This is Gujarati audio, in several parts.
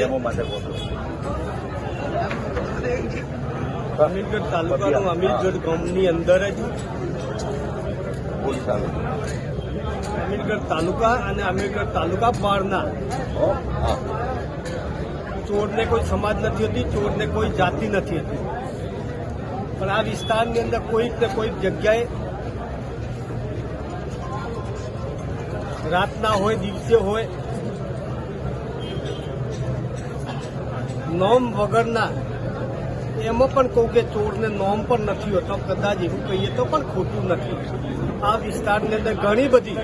એમો અમીરગઢ તાલુકાનું અમીરગઢ ગામની અંદર જ અમીરગઢ તાલુકા અને અમીરગઢ તાલુકા બહારના ચોરને કોઈ સમાજ નથી હોતી ચોરને કોઈ જાતિ નથી હોતી. પણ આ વિસ્તારની અંદર કોઈક ને કોઈક જગ્યાએ રાતના હોય દિવસે હોય નોમ વગરના, એમાં પણ કહું કે ચોરને નોમ પણ નથી હોતો, કદાચ એવું કહીએ તો પણ ખોટું નથી. આ વિસ્તારની અંદર ઘણી બધી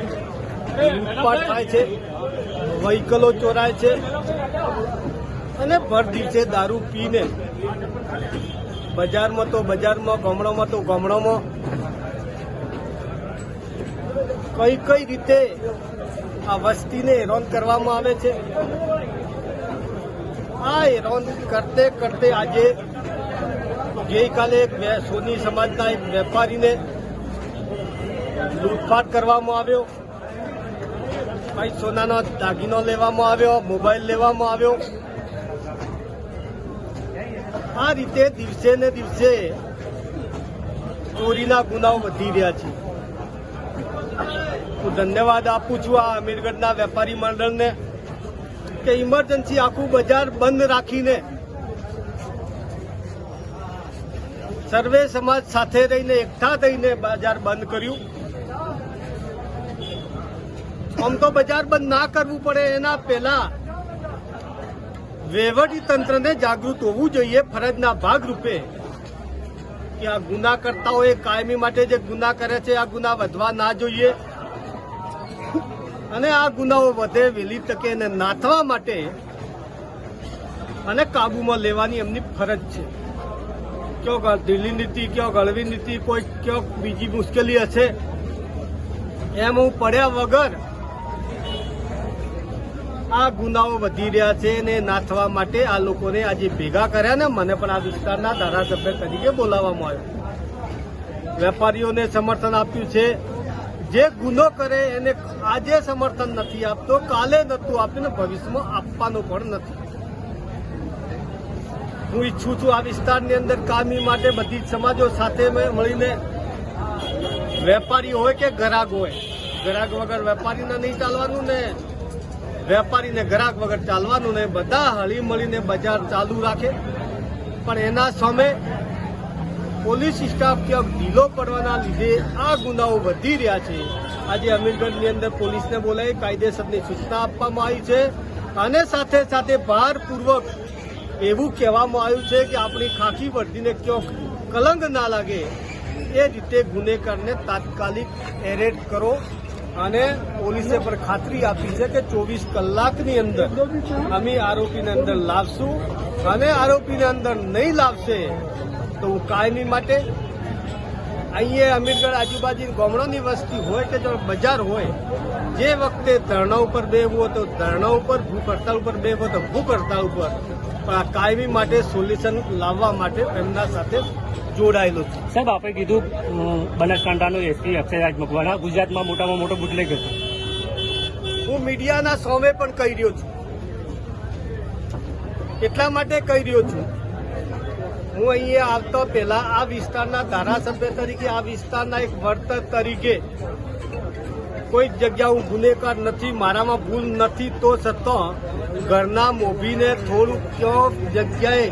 લૂંટપાટ થાય છે, વ્હીકલો ચોરાય છે, અને ભર દિવસે દારૂ પીને. બજારમાં તો બજારમાં, ગામડામાં તો ગામડામાં. કઈ કઈ રીતે આ વસ્તીને હેરાન કરવામાં આવે છે? આ હેરાન કરતે કરતે આજે ગઈકાલે સોની સમાજના એક વેપારીને લૂંટફાટ કરવામાં આવ્યો. ભાઈ, સોનાનો દાગીનો લેવામાં આવ્યો, મોબાઈલ લેવામાં આવ્યો. આ રીતે દિવસે ને દિવસે ચોરીના ગુનાઓ વધી રહ્યા છે. હું ધન્યવાદ આપું છું આ અમીરગઢના વેપારી મંડળને. કે ઇમરજન્સી આખું બજાર બંધ રાખીને સર્વે સમાજ સાથે રહીને, એકઠા થઈને બજાર બંધ કર્યું. આમ તો બજાર બંધ ના કરવું પડે, એના પહેલા વહીવટી તંત્રને જાગૃત હોવું જોઈએ ફરજના ભાગરૂપે કે આ ગુના એ કાયમી માટે જે ગુના કરે છે, આ ગુના વધવા ના જોઈએ. અને આ ગુનાઓ વધે વહેલી તકે એને નાથવા માટે અને કાબુમાં લેવાની એમની ફરજ છે. કયો ઢીલી નીતિ કયો ગળવી નીતિ, કોઈ કયો બીજી મુશ્કેલી હશે, એમ હું પડ્યા વગર આ ગુનાઓ વધી રહ્યા છે ને નાથવા માટે આ લોકોને આજે ભેગા કર્યા ને મને પણ આ વિસ્તારના ધારાસભ્ય તરીકે બોલાવવામાં આવ્યો. વેપારીઓને સમર્થન આપ્યું છે. જે ગુનો કરે એને આજે સમર્થન નથી આપતો, કાલે નતું આપ્યું ને ભવિષ્યમાં આપવાનું પણ નથી. હું ઈચ્છું છું આ વિસ્તારની અંદર કામી માટે બધી સમાજો સાથે મળીને વેપારી હોય કે ગ્રાહક હોય. ગ્રાહક વગર વેપારીને નહીં ચાલવાનું ને વેપારીને ગ્રાહક વગર ચાલવાનું ને બધા હળી મળીને બજાર ચાલુ રાખે. પણ એના સામે પોલીસ સ્ટાફ ત્યાં ઢીલો પડવાના લીધે આ ગુનાઓ વધી રહ્યા છે. આજે અમીરગઢની અંદર પોલીસને બોલાવી કાયદેસરની સૂચના આપવામાં આવી છે. અને સાથે સાથે ભારપૂર્વક એવું કહેવામાં આવ્યું છે કે આપણી ખાખી વર્દીને ક્યાંક કલંક ના લાગે, એ રીતે ગુનેગારને તાત્કાલિક એરેસ્ટ કરો. અને પોલીસે પર ખાતરી આપી છે કે ચોવીસ કલાકની અંદર અમે આરોપીને અંદર લાવશું. અને આરોપીને અંદર નહીં લાવશે તો હું કાયમી માટે અહીંયા અમીરગઢ આજુબાજુ ગામડાની વસ્તી હોય કે જો બજાર હોય જે વખતે ધરણા ઉપર બેવું તો ધરણા ઉપર ભૂખ હડતાલ ઉપર બેવું તો ભૂખ હડતાલ ઉપર પણ આ કાયમી માટે સોલ્યુશન લાવવા માટે એમના સાથે જોડાયેલો છું. સાહેબ આપણે કીધું બનાસકાંઠાનો એસપી અક્ષયરાજ મકવાણા ગુજરાતમાં મોટામાં મોટો બુટલેગર છે હું મીડિયાના સામે પણ કહી રહ્યો છું. એટલા માટે કહી રહ્યો છું હું અહીંયા આવતો પહેલા આ વિસ્તારના ધારાસભ્ય તરીકે, આ વિસ્તારના એક વર્તક તરીકે કોઈક જગ્યા હું ગુનેગાર નથી, મારામાં ભૂલ નથી તો છતાં ઘરના મોભીને થોડુંક ક્યો જગ્યાએ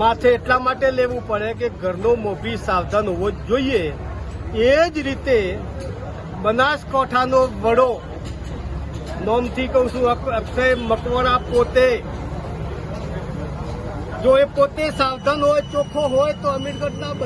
માથે એટલા માટે લેવું પડે કે ઘરનો મોભી સાવધાન હોવો જોઈએ. એ જ રીતે બનાસકાંઠાનો વડો, નોમથી કહું છું, અક્ષય મકવાણા પોતે જો એ પોતે સાવધાન હોય ચોખ્ખો હોય તો અમીરગઢના